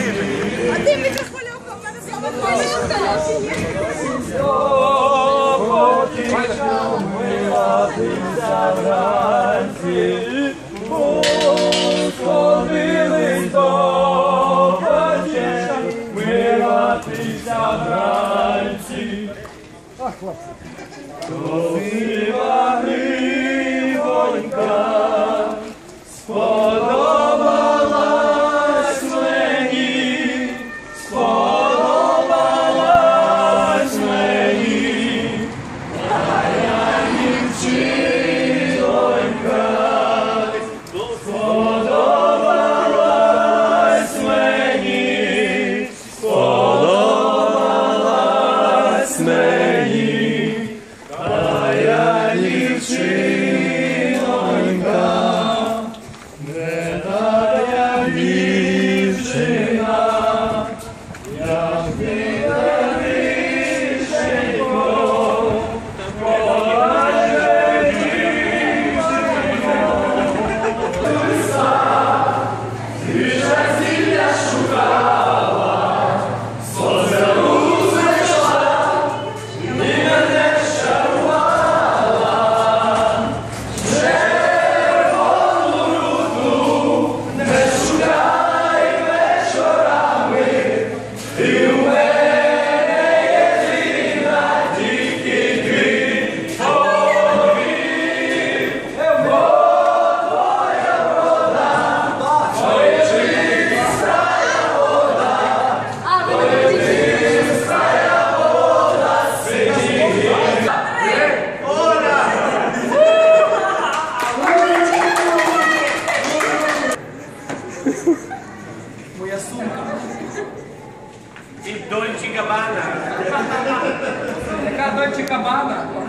знімає. А ти мікрохвильовка, в мене хвилювка. Сходились до вечір, миратися вранці. Красива гривонька, Foi açúcar. E Dolce Gabbana. É com a Dolce Gabbana.